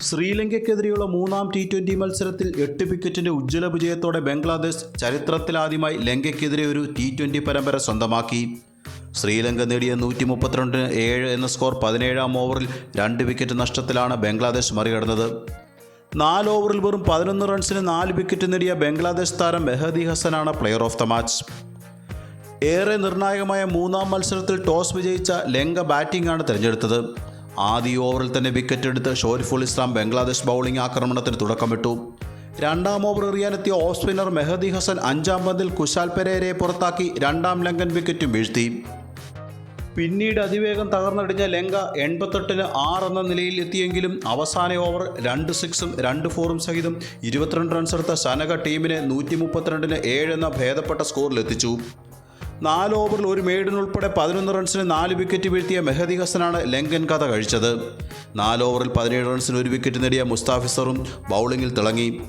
ശ്രീലങ്കയ്ക്കെതിരെയുള്ള മൂന്നാം T twenty മത്സരത്തിൽ എട്ട് വിക്കറ്റിന്റെ ഉജ്ജ്വല വിജയത്തോടെ ബംഗ്ലാദേശ് ചരിത്രത്തിലാദ്യമായി ലങ്കയ്ക്കെതിരെ ഒരു ടി ട്വന്റി പരമ്പര സ്വന്തമാക്കി. ശ്രീലങ്ക നേടിയ നൂറ്റി മുപ്പത്തിരണ്ടിന് ഏഴ് എന്ന സ്കോർ പതിനേഴാം ഓവറിൽ രണ്ട് വിക്കറ്റ് നഷ്ടത്തിലാണ് ബംഗ്ലാദേശ് മറികടന്നത്. നാല് ഓവറിൽ വെറും പതിനൊന്ന് റൺസിന് നാല് വിക്കറ്റ് നേടിയ ബംഗ്ലാദേശ് താരം മെഹദി ഹസനാണ് പ്ലെയർ ഓഫ് ദ മാച്ച്. ഏറെ നിർണായകമായ മൂന്നാം മത്സരത്തിൽ ടോസ് വിജയിച്ച ലങ്ക ബാറ്റിംഗാണ് തിരഞ്ഞെടുത്തത്. ആദ്യ ഓവറിൽ തന്നെ വിക്കറ്റ് എടുത്ത് ഷോരിഫുൾ ഇസ്ലാം ബംഗ്ലാദേശ് ബൗളിംഗ് ആക്രമണത്തിന് തുടക്കമിട്ടു രണ്ടാം ഓവർ എറിയാനെത്തിയ ഓഫ് സ്പിന്നർ മെഹദി ഹസൻ അഞ്ചാം പന്തിൽ കുശാൽ പെരേരയെ പുറത്താക്കി രണ്ടാം ലങ്കൻ വിക്കറ്റും വീഴ്ത്തി. പിന്നീട് അതിവേഗം തകർന്നടിഞ്ഞ ലങ്ക എൺപത്തെട്ടിന് ആറ് എന്ന നിലയിൽ എത്തിയെങ്കിലും അവസാന ഓവർ രണ്ട് സിക്സും രണ്ട് ഫോറും സഹിതം ഇരുപത്തിരണ്ട് റൺസ് എടുത്ത സനക ടീമിനെ നൂറ്റി മുപ്പത്തിരണ്ടിന് എന്ന ഭേദപ്പെട്ട സ്കോറിലെത്തിച്ചു നാല് ഓവറിൽ ഒരു മെയ്ഡിനുൾപ്പെടെ പതിനൊന്ന് റൺസിന് നാല് വിക്കറ്റ് വീഴ്ത്തിയ മെഹദി ഹസനാണ് ലങ്കൻ കഥ കഴിച്ചത്. നാല് ഓവറിൽ പതിനേഴ് റൺസിന് ഒരു വിക്കറ്റ് നേടിയ മുസ്താഫിസറും ബൗളിങ്ങിൽ തിളങ്ങി.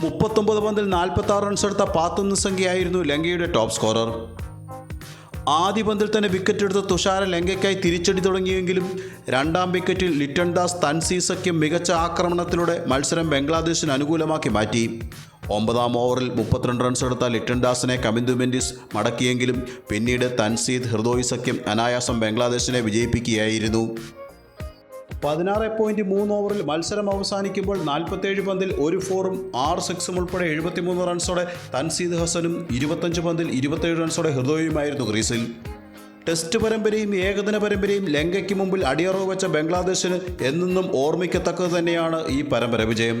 മുപ്പത്തൊമ്പത് പന്തിൽ നാൽപ്പത്തി ആറ് റൺസ് എടുത്ത പാത്തുന്ന സംഖ്യയായിരുന്നു ലങ്കയുടെ ടോപ്പ് സ്കോറർ. ആദ്യ പന്തിൽ തന്നെ വിക്കറ്റ് എടുത്ത തുഷാര ലങ്കയ്ക്കായി തിരിച്ചടി തുടങ്ങിയെങ്കിലും രണ്ടാം വിക്കറ്റിൽ ലിറ്റൺ ദാസ് തൻസീസയ്ക്കും മികച്ച ആക്രമണത്തിലൂടെ മത്സരം ബംഗ്ലാദേശിന് അനുകൂലമാക്കി മാറ്റി. ഒമ്പതാം ഓവറിൽ മുപ്പത്തിരണ്ട് റൺസ് എടുത്ത ലിറ്റൺ ദാസിനെ കമിന്ദു മെൻഡിസ് മടക്കിയെങ്കിലും പിന്നീട് തൻസീദ് ഹൃദോയ് സഖ്യം അനായാസം ബംഗ്ലാദേശിനെ വിജയിപ്പിക്കുകയായിരുന്നു. പതിനാറ് പോയിന്റ് മൂന്ന് ഓവറിൽ മത്സരം അവസാനിക്കുമ്പോൾ നാൽപ്പത്തേഴ് പന്തിൽ ഒരു ഫോറും ആറ് സിക്സും ഉൾപ്പെടെ എഴുപത്തിമൂന്ന് റൺസോടെ തൻസീദ് ഹസനും ഇരുപത്തഞ്ച് പന്തിൽ ഇരുപത്തേഴ് റൺസോടെ ഹൃദയവുമായിരുന്നു ക്രീസിൽ ടെസ്റ്റ് പരമ്പരയും ഏകദിന പരമ്പരയും ലങ്കയ്ക്ക് മുമ്പിൽ അടിയറവ് വെച്ച ബംഗ്ലാദേശിന് എന്നും ഓർമ്മിക്കത്തക്കത് തന്നെയാണ് ഈ പരമ്പര വിജയം.